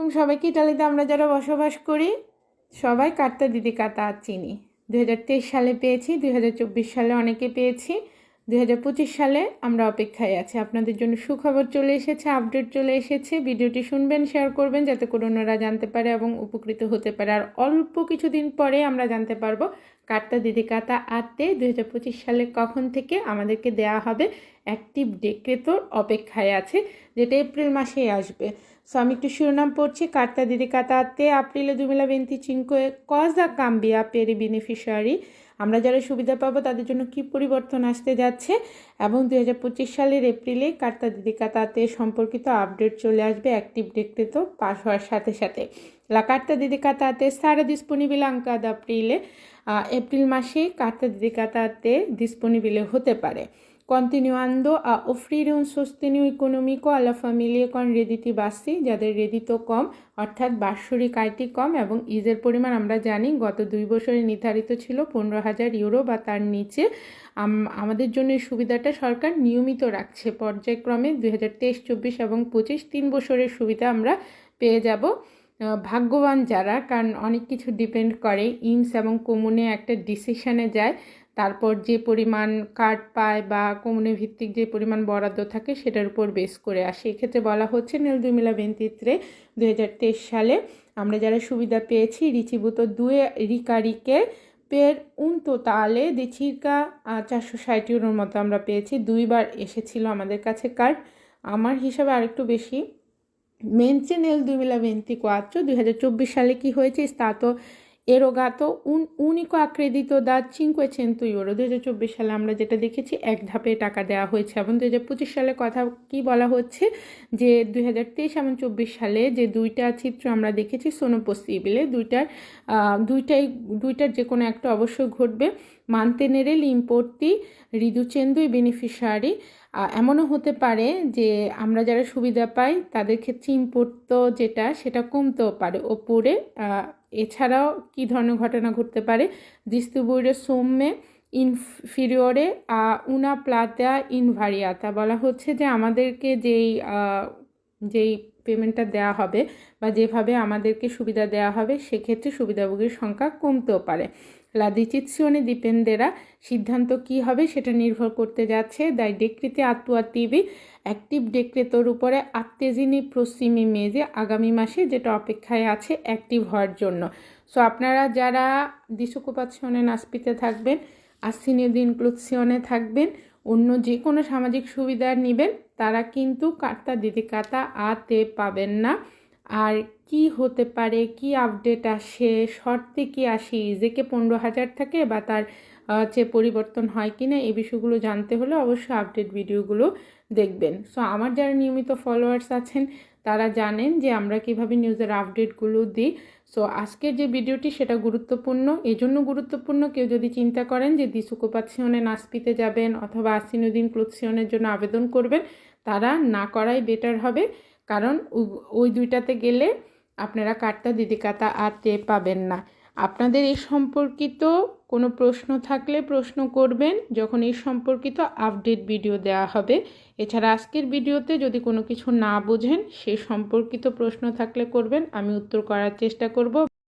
আলাইকুম সবাইকে ইটালিতে আমরা যারা বসবাস করি, সবাই কাটতা দিদি কাতা চিনি। দু হাজার তেইশ সালে পেয়েছি, দুই হাজার চব্বিশ সালে অনেকে পেয়েছি, দুই হাজার পঁচিশ সালে আমরা অপেক্ষায় আছি। আপনাদের জন্য সুখবর চলে এসেছে, আপডেট চলে এসেছে। ভিডিওটি শুনবেন, শেয়ার করবেন যাতে করে জানতে পারে এবং উপকৃত হতে পারে। আর অল্প কিছুদিন পরে আমরা জানতে পারব কাটতা দিদি কাতা আতে দুই হাজার পঁচিশ সালে কখন থেকে আমাদেরকে দেয়া হবে অ্যাক্টিভ ডেক্রেতর অপেক্ষায় আছে, যেটা এপ্রিল মাসেই আসবে। সো আমি একটু শিরোনাম পড়ছি। কার্তা দিদিকাতাতে আপ্রিলে দুমিলা ভেন্তি কজ কজা কাম্বিয়া পেরি বেনিফিশিয়ারি আমরা যারা সুবিধা পাবো, তাদের জন্য কি পরিবর্তন আসতে যাচ্ছে? এবং দু হাজার পঁচিশ সালের এপ্রিলে কার্তা দিদি দিদিকাতাতে সম্পর্কিত আপডেট চলে আসবে অ্যাক্টিভ ডেক্রেতো পাস হওয়ার সাথে সাথে। La carta dedicata sarà disponibile anche ad aprile. April মাসে কার্তা dedicata disponibile হতে পারে continuando a offrire un sostegno economico alla famiglia con redditi bassi যাদের রেডিতো কম অর্থাৎ বাৎসরিক আয়টি কম এবং ইজের পরিমাণ আমরা জানি, গত দুই বছরে নির্ধারিত ছিল পনেরো হাজার ইউরো বা তার নিচে। আমাদের জন্য এই সুবিধাটা সরকার নিয়মিত রাখছে। পর্যায়ক্রমে দুই হাজার তেইশ, চব্বিশ এবং পঁচিশ, তিন বছরের সুবিধা আমরা পেয়ে যাব। ভাগ্যবান যারা, কারণ অনেক কিছু ডিপেন্ড করে। ইমস এবং কমুনে একটা ডিসিশনে যায়। তারপর যে পরিমাণ কার্ড পায় বা কমুনে ভিত্তিক যে পরিমাণ বরাদ্দ থাকে, সেটার উপর বেস করে আসে। এক্ষেত্রে বলা হচ্ছে নীল দুমিলা বেন্তিত্রে দু সালে আমরা যারা সুবিধা পেয়েছি, রিচিভূত দুয়ে রিকারিকে পের উন তালে দি চিরকা চারশো ষাট ইউরোর মতো আমরা পেয়েছি। দুইবার এসেছিল আমাদের কাছে কার্ড আমার হিসাবে আরেকটু বেশি। Mentre nel 2024, 2024 সালে কি হয়েছে? এরোগাতো উন উনিকো আক্রেদিত দা চিনকোয়েছেন্তু ইউরো। দু হাজার চব্বিশ সালে আমরা যেটা দেখেছি এক ধাপে টাকা দেওয়া হয়েছে। এবং দু হাজার পঁচিশ সালে কথা কি বলা হচ্ছে? যে দুই হাজার তেইশ এবং চব্বিশ সালে যে দুইটা চিত্র আমরা দেখেছি সোনো দুইটার দুইটাই দুইটার যে কোনো একটা অবশ্যই ঘটবে। মানতেনেরে লিম্পর্তি রিদুচেন্দুই বেনিফিশিয়ারি এমনও হতে পারে যে আমরা যারা সুবিধা পাই তাদের ক্ষেত্রে ইম্পোর্ট যেটা, সেটা কমতেও পারে ওপরে। এছাড়াও কী ধরনের ঘটনা ঘটতে পারে? দিস্তুবুরে সৌম্যে ইনফিরিয়রে উনা প্লাতা ইনভারিয়াতা বলা হচ্ছে যে আমাদেরকে যেই যেই পেমেন্টটা দেওয়া হবে বা যেভাবে আমাদেরকে সুবিধা দেওয়া হবে, সেক্ষেত্রে সুবিধাভোগীর সংখ্যা কমতেও পারে। লা ডিচিজিone dipenderà সিদ্ধান্ত কি হবে সেটা নির্ভর করতে যাচ্ছে দাই ডেক্রিতে টিভি, অ্যাক্টিভ ডেক্রেতর উপরে আত্মেজিনি প্রসিমি মেজে আগামী মাসে যেটা অপেক্ষায় আছে অ্যাক্টিভ হওয়ার জন্য। সো আপনারা যারা দিসোকোপাচ্ছনে নাসপিতে থাকবেন আসিনীয় দিন ক্লুৎসিয়নে থাকবেন, অন্য যে কোনো সামাজিক সুবিধা নেবেন, তারা কিন্তু কার্তা দিদি কাতা আতে পাবেন না। আর কি হতে পারে, কি আপডেট আসে, শর্তে কি আসে, ইজেকে পনেরো হাজার থাকে বা তার হচ্ছে পরিবর্তন হয় কি না এই বিষয়গুলো জানতে হলে অবশ্যই আপডেট ভিডিওগুলো দেখবেন। সো আমার যারা নিয়মিত ফলোয়ার্স আছেন, তারা জানেন যে আমরা কীভাবে নিউজের আপডেটগুলো দিই। সো আজকের যে ভিডিওটি সেটা গুরুত্বপূর্ণ। এজন্য গুরুত্বপূর্ণ কেউ যদি চিন্তা করেন যে দিসুকোপাৎসিয়নে নাসপিতে যাবেন অথবা আসিনুদ্দিন ক্লুৎসিয়নের জন্য আবেদন করবেন, তারা না করাই বেটার হবে। কারণ ওই দুইটাতে গেলে আপনারা কার্তা, দিদিকাতা আর তে পাবেন না। আপনাদের এই সম্পর্কিত কোনো প্রশ্ন থাকলে প্রশ্ন করবেন যখন এই সম্পর্কিত আপডেট ভিডিও দেওয়া হবে। এছাড়া আজকের ভিডিওতে যদি কোনো কিছু না বোঝেন, সে সম্পর্কিত প্রশ্ন থাকলে করবেন, আমি উত্তর করার চেষ্টা করব।